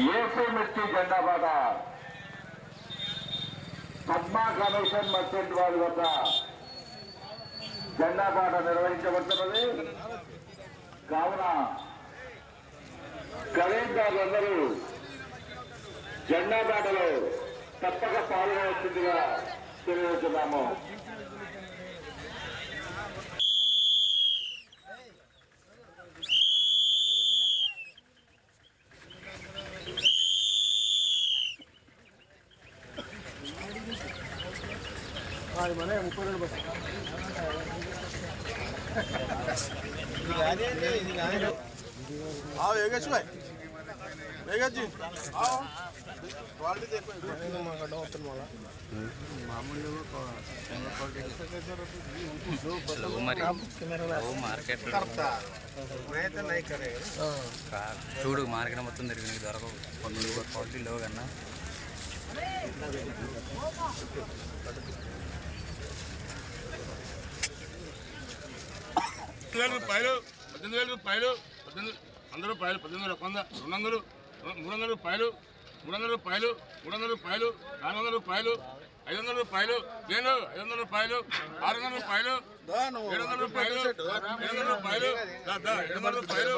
AC మిర్చి జెండా పాట పద్మా కమిషన్ మర్చెంట్ వారి వద్ద జెండా పాట నిర్వహించబడుతున్నది. కావున ఖరీదారులందరూ జెండా పాటలో తప్పక పాల్గొవలసిందిగా తెలియజేస్తున్నాము. आओ वेगच भाई वेगच जी आओ क्वालिटी देखो మరి ఓ మార్కెట్ मैं तो नहीं करेगा చూడు మార్కెట్ మొత్తం తిరిగి దొరకవు కొన్ని క్వాలిటీ లేవు కన్నా వేల రూపాయలు పద్దెనిమిది వేల రూపాయలు పద్దెనిమిది వంద రూపాయలు పద్దెనిమిది వేల వంద రెండు వందలు మూడు వందల రూపాయలు మూడు వందల రూపాయలు మూడు వందల రూపాయలు నాలుగు వందల రూపాయలు ఐదు వందల రూపాయలు నేను ఐదు వందల రూపాయలు ఆరు వందల రూపాయలు ఏడు వందల రూపాయలు ఏడు వందల రూపాయలు ఏడు వందల రూపాయలు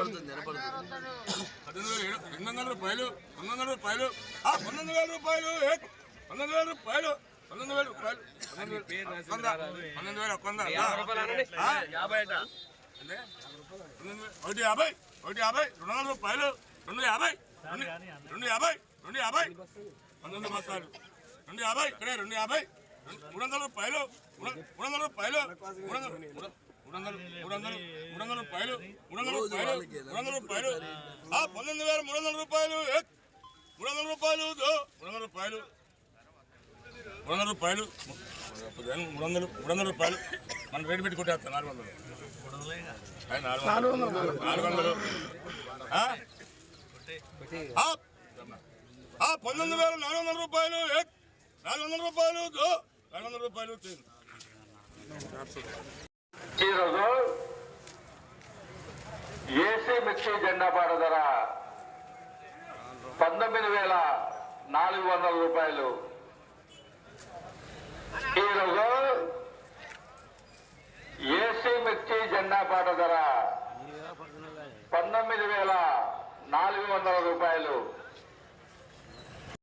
పద్దెనిమిది వేల ఎనిమిది వందల రూపాయలు తొమ్మిది వందల రూపాయలు పంతొమ్మిది వేల రూపాయలు ఏ, పంతొమ్మిది వేల రూపాయలు పంతొమ్మిది వేల రూపాయలు పంతొమ్మిది వేల ఒక వంద దా. ఒకటి యాభై ఒకటి యాభై రెండు వందల రూపాయలు రెండు యాభై రెండు యాభై రెండు యాభై పంతొమ్మిది బస్తాలు రెండు యాభై ఇక్కడే రెండు యాభై మూడు వందల రూపాయలు మూడు వందల రూపాయలు మూడు వందల మూడు వందలు మూడు వందలు మూడు వందల రూపాయలు మూడు వందల రూపాయలు మూడు వందల రూపాయలు ఆ పంతొమ్మిది వేల మూడు వందల రూపాయలు మూడు వందల రూపాయలు మూడు వందల రూపాయలు మూడు వందల రూపాయలు మూడు వందలు మూడు వందల రూపాయలు మనం రేటు పెట్టి కొట్టేస్తాం నాలుగు వందలు నాలుగు పంతొమ్మిది వేల నాలుగు వందల రూపాయలు నాలుగు వందల రూపాయలు నాలుగు వందల రూపాయలు ఈరోజు ఏసీ మిక్సీ జెండా పాట ధర పంతొమ్మిది వేల నాలుగు వందల రూపాయలు. ఈరోజు నాలుగు వందల రూపాయలు.